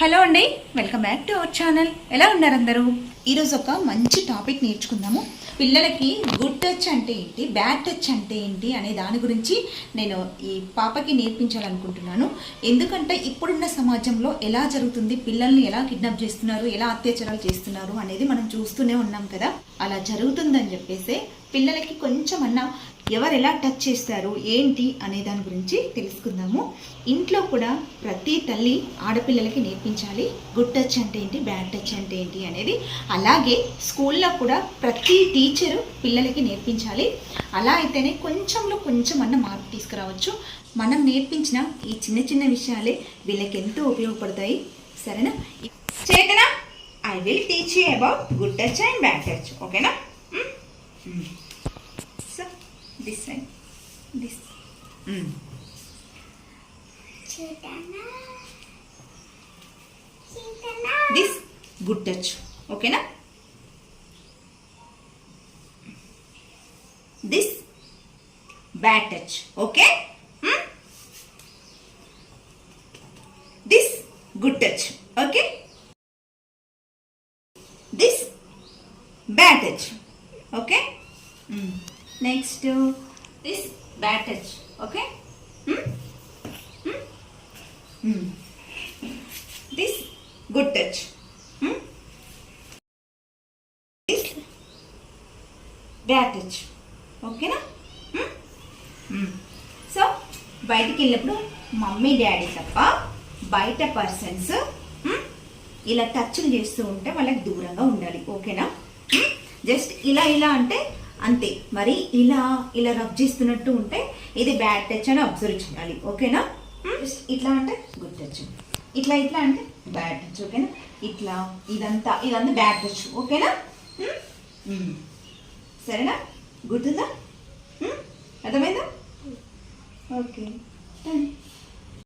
Hello అండి welcome back to our channel. ఎలా ఉన్నారు అందరూ? ఈరోజు ఒక మంచి టాపిక్ నేర్చుకుందాము. పిల్లలకి గుడ్ టచ్ అంటే ఏంటి బ్యాడ్ టచ్ అంటే ఏంటి అనే దాని గురించి నేను ఈ పాపకి నేర్పించాలనుకుంటున్నాను. ఎందుకంటే ఇప్పుడున్న సమాజంలో ఎలా జరుగుతుంది పిల్లల్ని ఎలా కిడ్నాప్ చేస్తున్నారు ఎలా అత్యాచారాలు చేస్తున్నారు అనేది మనం చూస్తూనే ఉన్నాం కదా. అలా జరుగుతుందని చెప్పేసి పిల్లలకి కొంచెం అన్నా ఎవరు ఎలా టచ్ చేస్తారు ఏంటి అనే దాని గురించి తెలుసుకుందాము. ఇంట్లో కూడా ప్రతి తల్లి ఆడపిల్లలకి నేర్పించాలి గుడ్ టచ్ అంటే ఏంటి బ్యాడ్ టచ్ అంటే ఏంటి అనేది. అలాగే స్కూల్లో కూడా ప్రతి టీచరు పిల్లలకి నేర్పించాలి. అలా అయితేనే కొంచెంలో కొంచెం అన్న మార్పు తీసుకురావచ్చు. మనం నేర్పించిన ఈ చిన్న చిన్న విషయాలే వీళ్ళకి ఎంతో ఉపయోగపడతాయి. సరేనా? Chetana I will teach you about good touch and bad touch ఓకేనా this. Mm. this. Good touch. Okay na? This. Bad touch. Okay? Hmm? this. Good touch. Okay? This. Bad touch. Okay? Hmm. next. To this. Bad touch okay this good touch this bad touch ఓకేనా so బయటికి వెళ్ళినప్పుడు mummy daddy తప్ప బయట persons hmm, ఇలా టచ్లు చేస్తూ ఉంటే వాళ్ళకి దూరంగా ఉండాలి. ఓకేనా జస్ట్ hmm? ఇలా ఇలా అంటే అంతే. మరి ఇలా ఇలా రబ్ చేస్తున్నట్టు ఉంటే ఇది బ్యాడ్ టచ్ అని అబ్జర్వ్ చేయాలి. ఓకేనా? జస్ట్ ఇట్లా అంటే గుడ్ టచ్ ఇట్లా ఇట్లా అంటే బ్యాడ్ టచ్ ఓకేనా? ఇట్లా ఇదంతా ఇదంతా బ్యాడ్ టచ్ ఓకేనా? మ్మ్. సరేనా? గుర్తుందా? అర్థమైందా? ఓకే